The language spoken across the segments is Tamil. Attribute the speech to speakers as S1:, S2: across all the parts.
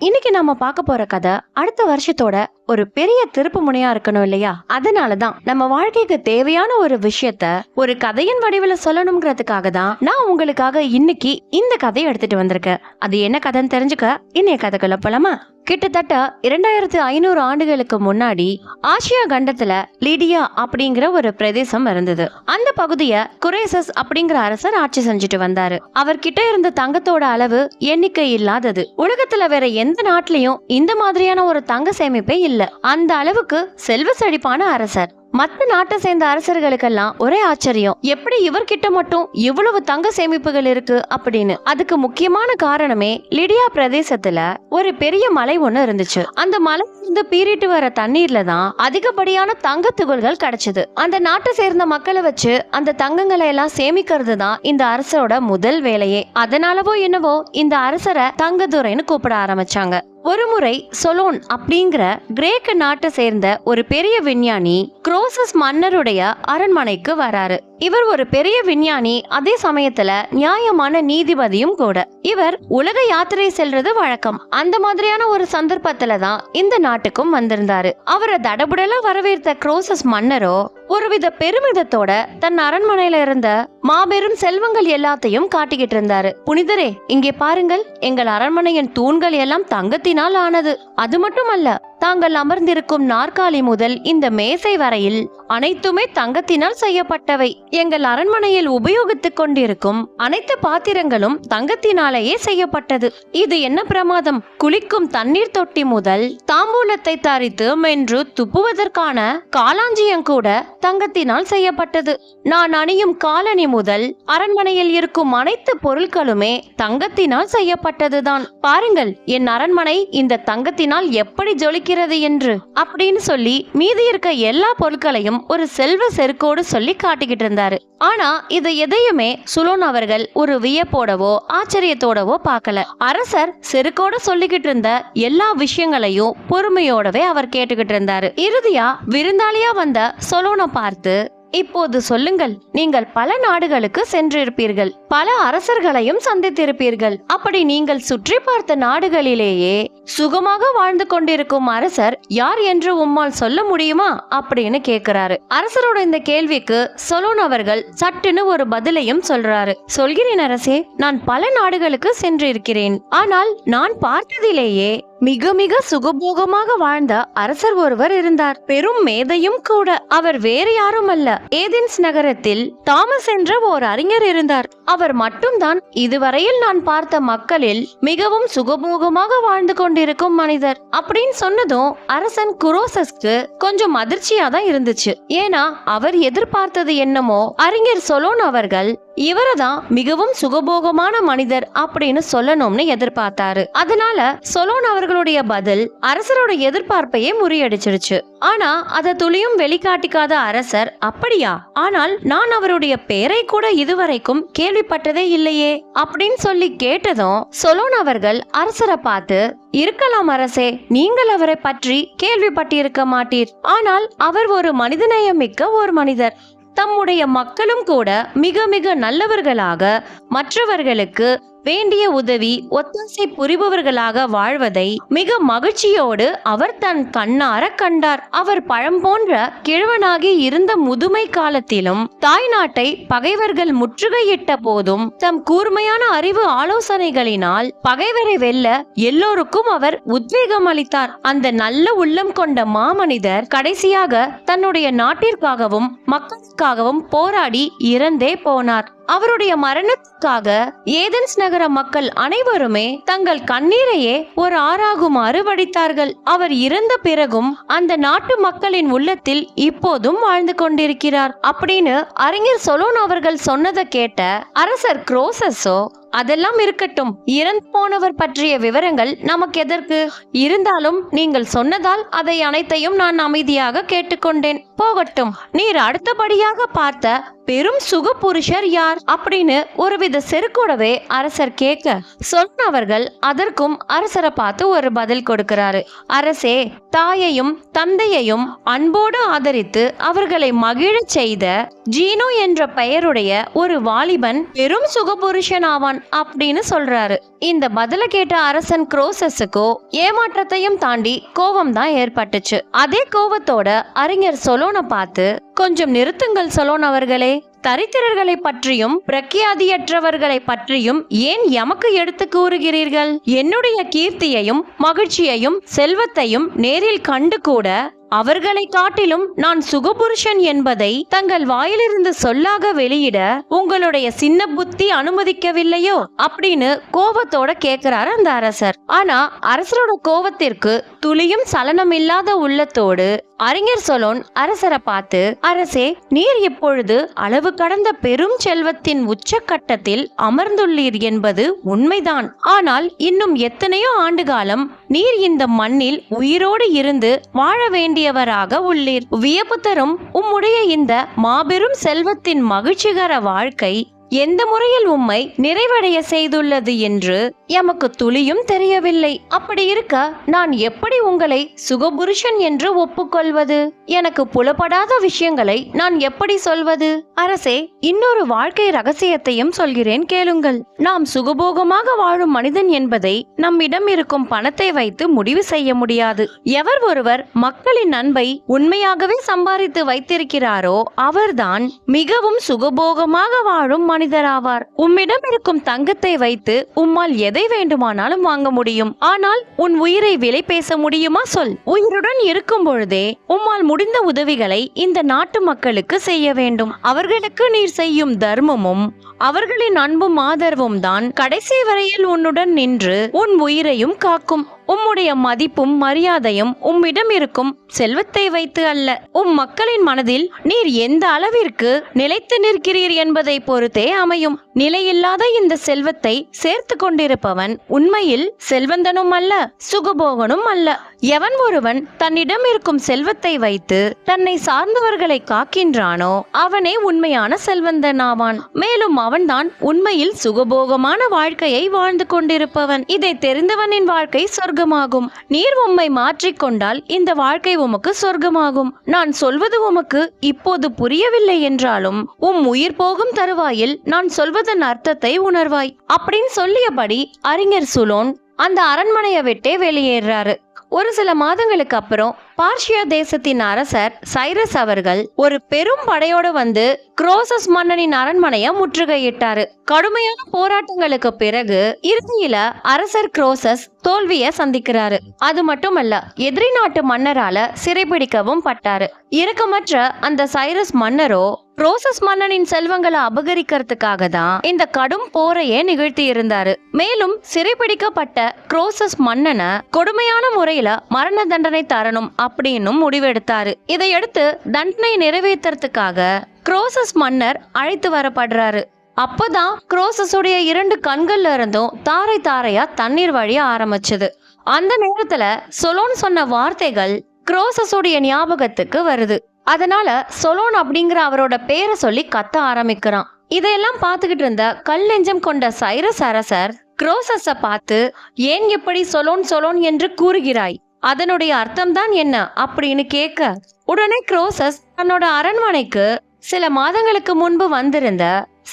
S1: இன்னைக்கு நாம பார்க்க போற கதை அடுத்த வருஷத்தோட ஒரு பெரிய திருப்பு முனையா இருக்கணும் இல்லையா? அதனாலதான் நம்ம வாழ்க்கைக்கு தேவையான ஒரு விஷயத்த ஒரு கதையின் வடிவில் சொல்லணுங்கிறதுக்காக தான் நான் உங்களுக்காக இன்னைக்கு இந்த கதையை எடுத்துட்டு வந்திருக்கேன். அது என்ன கதைன்னு தெரிஞ்சுக்க. இன்னைய கதைக்குள்ள போலாமா? கிட்டத்தட்ட இரண்டாயிரத்து ஐநூறு ஆண்டுகளுக்கு முன்னாடி ஆசியா கண்டத்துல லிடியா அப்படிங்கிற ஒரு பிரதேசம் இருந்தது. அந்த பகுதிய குரேசஸ் அப்படிங்கிற அரசர் ஆட்சி செஞ்சுட்டு வந்தாரு. அவர்கிட்ட இருந்த தங்கத்தோட அளவு எண்ணிக்கை இல்லாதது. உலகத்துல வேற எந்த நாட்டிலையும் இந்த மாதிரியான ஒரு தங்க சேமிப்பே இல்ல. அந்த அளவுக்கு செல்வ செழிப்பான அரசர். மற்ற நாட்டை சேர்ந்த அரசர்களுக்கெல்லாம் ஒரே ஆச்சரியம். எப்படி இவர்கிட்ட மட்டும் இவ்வளவு தங்க சேமிப்புகள் இருக்கு அப்படின்னு. அதுக்கு முக்கியமான காரணமே லிடியா பிரதேசத்துல ஒரு பெரிய மலை ஒண்ணு இருந்துச்சு. அந்த மலை இருந்து பீறிட்டு வர தண்ணீர்ல தான் அதிகப்படியான தங்க துகள்கள் கிடைச்சது. அந்த நாட்டை சேர்ந்த மக்களை வச்சு அந்த தங்கங்களை எல்லாம் சேமிக்கிறது தான் இந்த அரசரோட முதல் வேலையே. அதனாலவோ என்னவோ இந்த அரசரை தங்கதுரைன்னு கூப்பிட ஆரம்பிச்சாங்க. ஒருமுறை சொலோன் அப்படிங்கிற கிரேக்க நாட்டை சேர்ந்த ஒரு பெரிய விஞ்ஞானி குரோசஸ் மன்னருடைய அரண்மனைக்கு வராரு. இவர் ஒரு பெரிய விஞ்ஞானி அதே சமயத்துல நியாயமான நீதிபதியும் கூட. இவர் உலக யாத்திரை செல்றது வழக்கம். அந்த மாதிரியான ஒரு சந்தர்ப்பத்துல தான் இந்த நாட்டுக்கும் வந்திருந்தாரு. அவரை தடபுடலா வரவேற்ற குரோசஸ் மன்னரோ ஒருவித பெருமிதத்தோட தன் அரண்மனையில இருந்த மாபெரும் செல்வங்கள் எல்லாத்தையும் காட்டிக்கிட்டு இருந்தாரு. புனிதரே இங்கே பாருங்கள். எங்கள் அரண்மனையின் தூண்கள் எல்லாம் தங்கத்தினால் ஆனது. அது மட்டுமல்ல தாங்கள் அமர்ந்திருக்கும் நாற்காலி முதல் இந்த மேசை வரையில் அனைத்துமே தங்கத்தினால் செய்யப்பட்டவை. எங்கள் அரண்மனையில் உபயோகித்துக் கொண்டிருக்கும் அனைத்து பாத்திரங்களும் தங்கத்தினாலேயே செய்யப்பட்டது. இது என்ன பிரமாதம்? குளிக்கும் தண்ணீர் தொட்டி முதல் தாம்பூலத்தை தரித்து மென்று துப்புவதற்கான காலாஞ்சியம் கூட தங்கத்தினால் செய்யப்பட்டது. நான் அணியும் காலணி முதல் அரண்மனையில் இருக்கும் அனைத்து பொருட்களுமே தங்கத்தினால் செய்யப்பட்டதுதான். பாருங்கள் என் அரண்மனை இந்த தங்கத்தினால் எப்படி இருக்கிறது என்று. அப்படின்னு சொல்லி மீதி இருக்க எல்லா பொருட்களையும் ஒரு செல்வ செருக்கோடு சொல்லி காட்டிக்கிட்டு இருந்தாரு. ஆனா இது எதையுமே சுலோன் அவர்கள் ஒரு வியப்போடவோ ஆச்சரியத்தோடவோ பார்க்கல. அரசர் செருக்கோட சொல்லிக்கிட்டு இருந்த எல்லா விஷயங்களையும் பொறுமையோடவே அவர் கேட்டுக்கிட்டு இருந்தாரு. இறுதியா விருந்தாளியா வந்த சொலோனை பார்த்து இப்போது சொல்லுங்கள் நீங்கள் பல நாடுகளுக்கு சென்றிருப்பீர்கள். பல அரசர்களையும் சந்தித்திருப்பீர்கள். அப்படி நீங்கள் சுற்றி பார்த்த நாடுகளிலேயே சுகமாக வாழ்ந்து கொண்டிருக்கும் அரசர் யார் என்று உம்மால் சொல்ல முடியுமா? அப்படின்னு கேக்குறாரு. அரசரோட இந்த கேள்விக்கு சொலோன் அவர்கள் சட்டுன்னு ஒரு பதிலையும் சொல்றாரு. சொல்கிறேன் அரசே நான் பல நாடுகளுக்கு சென்றிருக்கிறேன். ஆனால் நான் பார்த்ததிலேயே மிக மிக சுகபோகமாக வாழ்ந்த அரசர் ஒருவர் இருந்தார். பெரும் மேதையும் கூட. அவர் வேறு யாரும் அல்ல ஏதென்ஸ் நகரத்தில் தாமஸ் என்ற ஓர் அறிஞர் இருந்தார். அவர் மட்டும்தான் இதுவரையில் நான் பார்த்த மக்களில் மிகவும் சுகபோகமாக வாழ்ந்து கொண்டு கொண்டிருக்கும் மனிதர் அப்படின்னு சொன்னதும் அரசன் குரோசஸ்க்கு கொஞ்சம் அதிர்ச்சியா தான் இருந்துச்சு. ஏன்னா அவர் எதிர்பார்த்தது என்னமோ அறிஞர் சொலோன் அவர்கள் இவரதான் மிகவும் சுகபோகமான மனிதர் அப்படின்னு சொல்லணும்னு எதிர்பார்த்தாரு. அதனால சொலோன் அவர்களுடைய பதில் அரசரோட எதிர்பார்ப்பையே முறியடிச்சிருச்சு. ஆனா அதை துளியும் வெளிக்காட்டிக்காத அரசர் அப்படியா? ஆனால் நான் அவருடைய பெயரை கூட இதுவரைக்கும் கேள்விப்பட்டதே இல்லையே அப்படின்னு சொல்லி கேட்டதும் சொலோன் அவர்கள் அரசரை பார்த்து இருக்கலாம் அரசே நீங்கள் அவரை பற்றி கேள்விப்பட்டிருக்க மாட்டீர். ஆனால் அவர் ஒரு மனிதநேயம் மிக்க ஒரு மனிதர். தம்முடைய மக்களும் கூட மிக மிக நல்லவர்களாக மற்றவர்களுக்கு வேண்டிய உதவி ஒத்தாசை புரிபவர்களாக வாழ்வதை மிக மகிழ்ச்சியோடு அவர் தன் கண்ணார கண்டார். அவர் பழம் போன்ற கிழவனாகி இருந்த முதுமை காலத்திலும் தாய் நாட்டை பகைவர்கள் முற்றுகையிட்ட போதும் தம் கூர்மையான அறிவு ஆலோசனைகளினால் பகைவரை வெல்ல எல்லோருக்கும் அவர் உத்வேகம் அளித்தார். அந்த நல்ல உள்ளம் கொண்ட மாமனிதர் கடைசியாக தன்னுடைய நாட்டிற்காகவும் மக்களுக்காகவும் போராடி இறந்தே போனார். அவருடைய மரணத்துக்காக ஏதென்ஸ் நகர மக்கள் அனைவருமே தங்கள் கண்ணீரையே ஒரு ஆறாகுமாறு வடித்தார்கள். அவர் இறந்த பிறகும் அந்த நாட்டு மக்களின் உள்ளத்தில் இப்போதும் வாழ்ந்து கொண்டிருக்கிறார். அப்படின்னு அறிஞர் சொலோன் அவர்கள் சொன்னதை கேட்ட அரசர் குரோசஸோ அதெல்லாம் இருக்கட்டும். இறந்து போனவர் பற்றிய விவரங்கள் நமக்கு எதற்கு? இருந்தாலும் நீங்கள் சொன்னதால் அதை அனைத்தையும் நான் அமைதியாக கேட்டுக்கொண்டேன். போகட்டும் நீர் அடுத்தபடியாக பார்த்த பெரும் சுகபுருஷர் யார்? அப்படின்னு ஒருவித செருக்கூடவே அரசர் கேட்க சொன்னவர்கள் அதற்கும் அரசரை பார்த்து ஒரு பதில் கொடுக்கிறாரு. அரசே தாயையும் தந்தையையும் அன்போடு ஆதரித்து அவர்களை மகிழச் செய்த ஜீனோ என்ற பெயருடைய ஒரு வாலிபன் பெரும் சுகபுருஷன் ஆவான் அப்படின்னு சொல்றாரு. இந்த பதில கேட்ட அரசன் குரோசஸுக்கோ ஏமாற்றத்தையும் தாண்டி கோபம் தான் ஏற்பட்டுச்சு. அதே கோபத்தோட அறிஞர் சொலோனை பார்த்து கொஞ்சம் நிறுத்துங்கள் சொலோன் அவர்களே தரித்திரர்களை பற்றியும் பிரக்கியாதியற்றவர்களை பற்றியும் ஏன் எமக்கு எடுத்து கூறுகிறீர்கள்? என்னுடைய கீர்த்தியையும் மகிழ்ச்சியையும் செல்வத்தையும் நேரில் கண்டு கூட அவர்களை காட்டிலும் நான் சுகபுருஷன் என்பதை தங்கள் வாயிலிருந்து சொல்லாக வெளியிட உங்களுடைய சின்ன புத்தி அனுமதிக்கவில்லையோ அப்படின்னு கோபத்தோட கேக்குறாரு அந்த அரசர். ஆனா அரசரோட கோபத்திற்கு துளியும் சலனமில்லாத உள்ளத்தோடு அறிஞர் சொலோன் அரசரை பார்த்து அரசே நீர் இப்பொழுது அளவு கடந்த பெரும் செல்வத்தின் உச்சக்கட்டத்தில் அமர்ந்துள்ளீர் என்பது உண்மைதான். ஆனால் இன்னும் எத்தனையோ ஆண்டுகாலம் நீர் இந்த மண்ணில் உயிரோடு இருந்து வாழ வேண்டியவராக உள்ளீர். வியப்பு தரும் உம்முடைய இந்த மாபெரும் செல்வத்தின் மகிழ்ச்சிகர வாழ்க்கை எந்த முறையில் உம்மை நிறைவடைய செய்துள்ளது என்று எமக்கு துளியும் தெரியவில்லை. அப்படி இருக்க நான் எப்படி உங்களை சுகபுருஷன் என்று ஒப்புக்கொள்வது? எனக்கு புலப்படாத விஷயங்களை நான் எப்படி சொல்வது? அரசே இன்னொரு வாழ்க்கை ரகசியத்தையும் சொல்கிறேன் கேளுங்கள். நாம் சுகபோகமாக வாழும் மனிதன் என்பதை நம்மிடம் இருக்கும் பணத்தை வைத்து முடிவு செய்ய முடியாது. எவர் ஒருவர் மக்களின் அன்பை உண்மையாகவே சம்பாதித்து வைத்திருக்கிறாரோ அவர்தான் மிகவும் சுகபோகமாக வாழும் மனிதராவார். உம்மிடம் இருக்கும் தங்கத்தை வைத்து உம்மால் எதை வேண்டுமானாலும் வாங்க முடியும். ஆனால் உன் உயிரை விலை பேச முடியுமா சொல். உயிருடன் இருக்கும் பொழுதே உம்மால் முடிந்த உதவிகளை இந்த நாட்டு மக்களுக்கு செய்ய வேண்டும். அவர்களுக்கு நீர் செய்யும் தர்மமும் அவர்களின் அன்பும் ஆதரவும் தான் கடைசி வரையில் உன்னுடன் நின்று உன் உயிரையும் காக்கும். உம்முடைய மதிப்பும் மரியாதையும் உம்மிடம் இருக்கும் செல்வத்தை வைத்து அல்ல. உம் மக்களின் மனதில் நீர் எந்த அளவிற்கு நிலைத்து நிற்கிறீர் என்பதை பொறுத்தே அமையும். நிலையில்லாத இந்த செல்வத்தை சேர்த்து கொண்டிருப்பவன் உண்மையில் செல்வந்தனும் அல்ல சுகபோகனும் அல்ல. எவன் ஒருவன் தன்னிடம் இருக்கும் செல்வத்தை வைத்து தன்னை சார்ந்தவர்களை காக்கின்றானோ அவனே உண்மையான செல்வந்தன் ஆவான் மேலும் அவன்தான் உண்மையில் சுகபோகமான வாழ்க்கையை வாழ்ந்து கொண்டிருப்பவன். இதை தெரிந்தவனின் வாழ்க்கை சொர்க்கமாகும். நீர் உம்மை மாற்றிக்கொண்டால் இந்த வாழ்க்கை உமக்கு சொர்க்கமாகும். நான் சொல்வது உமக்கு இப்போது புரியவில்லை என்றாலும் உம் உயிர் போகும் தருவாயில் நான் சொல்வதன் அர்த்தத்தை உணர்வாய். அப்படின்னு சொல்லியபடி அறிஞர் சுலோன் அந்த அரண்மனையை விட்டே வெளியேறாரு. ஒரு சில மாதங்களுக்கு அப்புறம் பார்ஷியா தேசத்தின் அரசர் சைரஸ் அவர்கள் ஒரு பெரும் படையோடு வந்து குரோசஸ் மன்னனின் அரண்மனையை முற்றுகையிட்டாரு. கடுமையான போராட்டங்களுக்கு பிறகு இறுதியில அரசர் குரோசஸ் தோல்வியை சந்திக்கிறாரு. அது மட்டுமல்ல எதிரி நாட்டு மன்னரால சிறைபிடிக்கவும் பட்டாரு. இரக்கமற்ற அந்த சைரஸ் மன்னரோ ரோசஸ் மன்னனின் செல்வங்களை அபகரிக்கிறதுக்காக தான் இந்த கடும் போரையே நிகழ்த்தி இருந்தாரு மேலும் சிறைபிடிக்கப்பட்ட குரோசஸ் மன்னனை கொடுமையான முறையில மரண தண்டனை தரணும் அப்படின்னும் முடிவெடுத்தாரு. இதையடுத்து தண்டனை நிறைவேற்றுறதுக்காக குரோசஸ் மன்னர் அழைத்து வரப்படுறாரு. அப்பதான் குரோசஸுடைய இரண்டு கண்கள்ல இருந்தும் தாரை தாரையா தண்ணீர் வழிய ஆரம்பிச்சது. அந்த நேரத்துல சொலோன் சொன்ன வார்த்தைகள் குரோசஸுடைய ஞாபகத்துக்கு வருது. அதனால சொலோன் அப்படிங்கிற அவரோட பேரை சொல்லி கத்த ஆரம்பிக்கிறான். இதையெல்லாம் பார்த்துக்கிட்டு இருந்த கல் நெஞ்சம் கொண்ட சைரஸ் அரசர் குரோசஸ பார்த்து ஏன் எப்படி சொலோன் சொலோன் என்று கூறுகிறாய்? அதனுடைய அர்த்தம்தான் என்ன? அப்படின்னு கேட்க உடனே குரோசஸ் தன்னோட அரண்மனைக்கு சில மாதங்களுக்கு முன்பு வந்திருந்த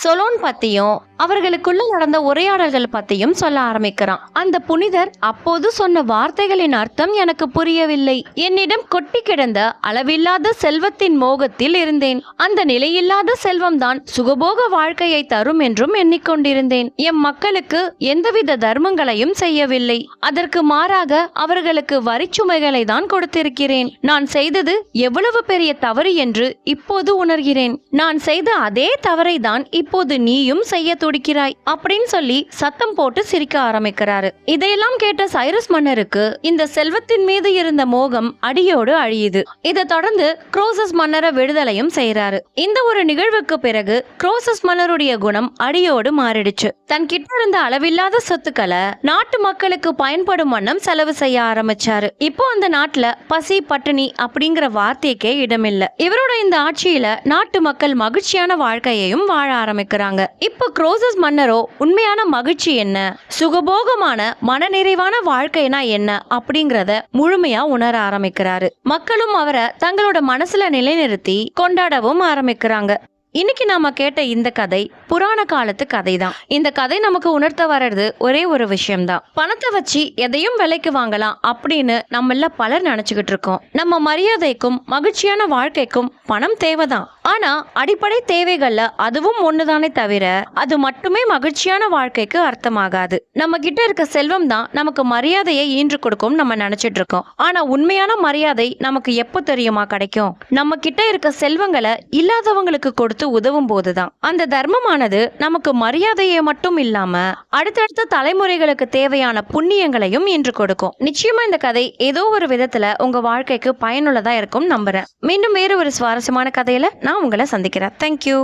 S1: சொலோன் பத்தியும் அவர்களுக்குள்ள நடந்த உரையாடல்கள் பத்தியும் சொல்ல ஆரம்பிக்கிறான். அந்த புனிதர் அப்போது சொன்ன வார்த்தைகளின் அர்த்தம் எனக்கு புரியவில்லை. என்னிடம் கொட்டி கிடந்த அளவில்லாத செல்வத்தின் மோகத்தில் இருந்தேன். அந்த நிலையில்லாத செல்வம்தான் சுகபோக வாழ்க்கையை தரும் என்றும் எண்ணிக்கொண்டிருந்தேன். எம் மக்களுக்கு எந்தவித தர்மங்களையும் செய்யவில்லை. அதற்கு மாறாக அவர்களுக்கு வரிச்சுமைகளை தான் கொடுத்திருக்கிறேன். நான் செய்தது எவ்வளவு பெரிய தவறு என்று இப்போது உணர்கிறேன். நான் செய்த அதே தவறை தான் இப்போது நீயும் செய்ய துடிக்கிறாய் அப்படின்னு சொல்லி சத்தம் போட்டு சிரிக்க ஆரம்பிக்கிறாரு. இதையெல்லாம் கேட்ட சைரஸ் மன்னருக்கு இந்த செல்வத்தின் மீது இருந்த மோகம் அடியோடு அழியுது. இதை தொடர்ந்து குரோசஸ் மன்னரை விடுதலையும் செய்யறாரு இந்த ஒரு நிகழ்வுக்கு பிறகு குரோசஸ் மன்னருடைய குணம் அடியோடு மாறிடுச்சு. தன் கிட்ட இருந்த அளவில்லாத சொத்துக்களை நாட்டு மக்களுக்கு பயன்படும் வண்ணம் செலவு செய்ய ஆரம்பிச்சாரு. இப்போ அந்த நாட்டுல பசி பட்டினி அப்படிங்கிற வார்த்தைக்கே இடமில்ல. இவரோட இந்த ஆட்சியில நாட்டு மக்கள் மகிழ்ச்சியான வாழ்க்கையையும் வாழ ஆரம்பிக்கிறாங்க. இப்போ மோசஸ் மன்னரோ உண்மையான மகிழ்ச்சி என்ன? சுகபோகமான மனநிறைவான வாழ்க்கைனா என்ன? அப்படிங்கறத முழுமையா உணர ஆரம்பிக்கிறாரு. மக்களும் அவரை தங்களோட மனசுல நிலைநிறுத்தி கொண்டாடவும் ஆரம்பிக்கிறாங்க. இன்னைக்கு நாம கேட்ட இந்த கதை புராண காலத்து கதை தான் இந்த கதை நமக்கு உணர்த்த வர்றது ஒரே ஒரு விஷயம்தான். பணத்தை வச்சு எதையும் விலைக்கு வாங்கலாம் அப்படின்னு நம்மள பலர் நினைச்சுக்கிட்டு இருக்கோம். நம்ம மரியாதைக்கும் மகிழ்ச்சியான வாழ்க்கைக்கும் பணம் தேவைதான். ஆனா அடிப்படை தேவைகள்ல அதுவும் ஒண்ணுதானே தவிர அது மட்டுமே மகிழ்ச்சியான வாழ்க்கைக்கு அர்த்தமாகாது. நம்ம கிட்ட இருக்க செல்வம் தான் நமக்கு மரியாதையை ஈன்று கொடுக்கும் நம்ம நினைச்சிட்டு இருக்கோம். ஆனா உண்மையான மரியாதை நமக்கு எப்போ தெரியுமா கிடைக்கும்? நம்ம கிட்ட இருக்க செல்வங்களை இல்லாதவங்களுக்கு கொடுத்து உதவும் போதுதான் அந்த தர்மமானது நமக்கு மரியாதையை மட்டும் இல்லாம அடுத்தடுத்த தலைமுறைகளுக்கு தேவையான புண்ணியங்களையும் ஈன்று கொடுக்கும். நிச்சயமா இந்த கதை ஏதோ ஒரு விதத்துல உங்க வாழ்க்கைக்கு பயனுள்ளதா இருக்கும் நம்புறேன். மீண்டும் வேறு ஒரு சுவாரஸ்யமான கதையில நான் உங்களை சந்திக்கிறேன் தேங்க்யூ